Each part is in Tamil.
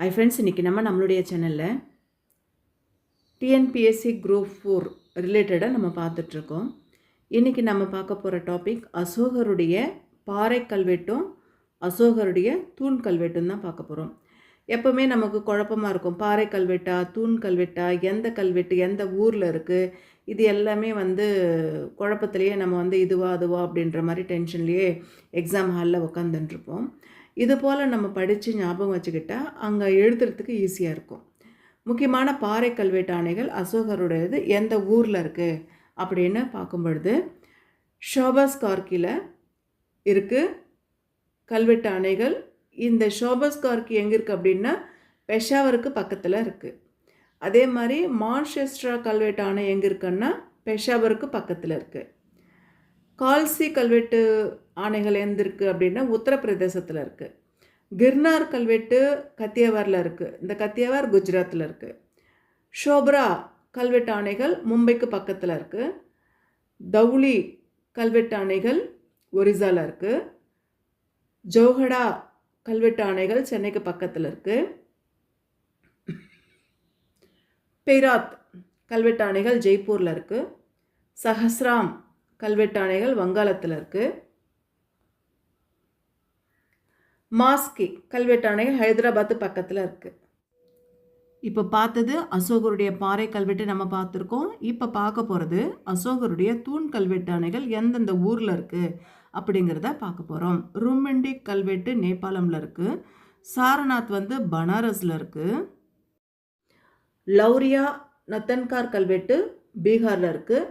ஐ ஃப்ரெண்ட்ஸ் இன்றைக்கி நம்ம நம்மளுடைய சேனலில் டிஎன்பிஎஸ்சி குரூப் ஃபோர் ரிலேட்டடாக நம்ம பார்த்துட்ருக்கோம். இன்றைக்கி நம்ம பார்க்க போகிற டாபிக் அசோகருடைய பாறை கல்வெட்டும் அசோகருடைய தூண் கல்வெட்டும் தான் பார்க்க போகிறோம் எப்போவுமே நமக்கு குழப்பமாக இருக்கும். பாறை கல்வெட்டா தூண் கல்வெட்டா எந்த கல்வெட்டு எந்த ஊரில் இருக்குது இது எல்லாமே வந்து குழப்பத்திலேயே நம்ம வந்து இதுவா அதுவா அப்படின்ற மாதிரி டென்ஷன்லேயே எக்ஸாம் ஹாலில் உட்காந்துட்டுருப்போம் இது போல் நம்ம படித்து ஞாபகம் வச்சுக்கிட்டால் அங்கே எழுதுறதுக்கு ஈஸியாக இருக்கும். முக்கியமான பாறை கல்வெட்டு ஆணைகள் அசோகருடையது எந்த ஊரில் இருக்குது அப்படின்னு பார்க்கும் பொழுது ஷோபாஸ் கார்கியில் இருக்குது கல்வெட்டாணைகள் இந்த ஷோபஸ் கார்கி எங்கே இருக்குது அப்படின்னா பெஷாவருக்கு பக்கத்தில் இருக்குது அதே மாதிரி மான்செஸ்ட்ரா கல்வெட்டு எங்கே இருக்குன்னா பெஷாவருக்கு பக்கத்தில் இருக்குது கால்சி கல்வெட்டு ஆணைகள் எந்திருக்கு அப்படின்னா உத்தரப்பிரதேசத்தில் இருக்குது கிர்னார் கல்வெட்டு கத்தியவாரில் இருக்குது இந்த கத்தியவார் குஜராத்தில் இருக்குது ஷோப்ரா கல்வெட்டு ஆணைகள் மும்பைக்கு பக்கத்தில் இருக்குது தௌலி கல்வெட்டு ஆணைகள் ஒரிசாவில் இருக்குது ஜோஹடா கல்வெட்டு ஆணைகள் சென்னைக்கு பக்கத்தில் இருக்குது பெய்ராத் கல்வெட்டு ஆணைகள் ஜெய்ப்பூரில் இருக்குது சஹஸ்ராம் கல்வெட்டு ஆணைகள் வங்காளத்தில் இருக்குது மாஸ்கி கல்வெட்டு ஆணைகள் ஹைதராபாத்து பக்கத்தில் இருக்குது இப்போ பார்த்தது அசோகருடைய பாறை கல்வெட்டு நம்ம பார்த்துருக்கோம். இப்போ பார்க்க போகிறது அசோகருடைய தூண் கல்வெட்டாணைகள் எந்தெந்த ஊரில் இருக்குது அப்படிங்கிறத பார்க்க போகிறோம் ருமிண்டி கல்வெட்டு நேபாளமில் இருக்குது சாரநாத் வந்து பனாரஸில் இருக்குது லௌரியா நத்தன்கார் கல்வெட்டு பீகாரில் இருக்குது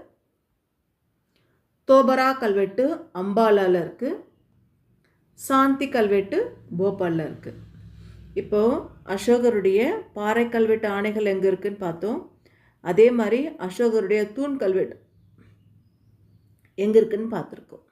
தோபரா கல்வெட்டு அம்பாலாவில் இருக்குது சாந்தி கல்வெட்டு போபாலில் இருக்குது இப்போது அசோகருடைய பாறை கல்வெட்டு ஆணைகள் எங்கே இருக்குன்னு பார்த்தோம். அதே மாதிரி அசோகருடைய தூண் கல்வெட்டு எங்கே இருக்குன்னு பார்த்துருக்கோம்.